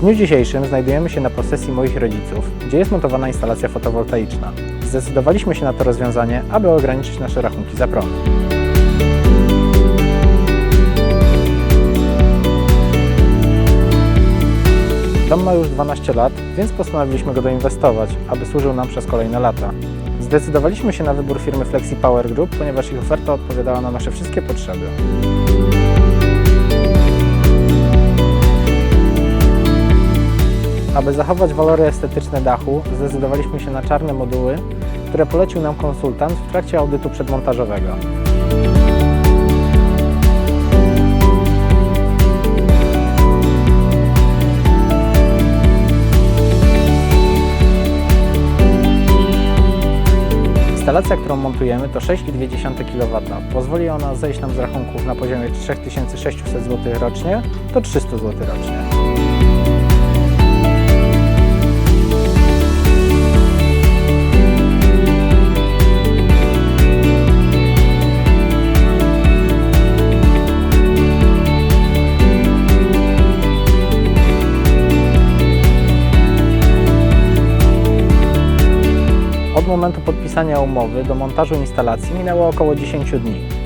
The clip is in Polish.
dniu dzisiejszym znajdujemy się na posesji moich rodziców, gdzie jest montowana instalacja fotowoltaiczna. Zdecydowaliśmy się na to rozwiązanie, aby ograniczyć nasze rachunki za prąd. Dom ma już 12 lat, więc postanowiliśmy go doinwestować, aby służył nam przez kolejne lata. Zdecydowaliśmy się na wybór firmy Flexi Power Group, ponieważ ich oferta odpowiadała na nasze wszystkie potrzeby. Aby zachować walory estetyczne dachu, zdecydowaliśmy się na czarne moduły, które polecił nam konsultant w trakcie audytu przedmontażowego. Instalacja, którą montujemy to 6,2 kW. Pozwoli ona zejść nam z rachunków na poziomie 3600 zł rocznie do 300 zł rocznie. Od momentu podpisania umowy do montażu instalacji minęło około 10 dni.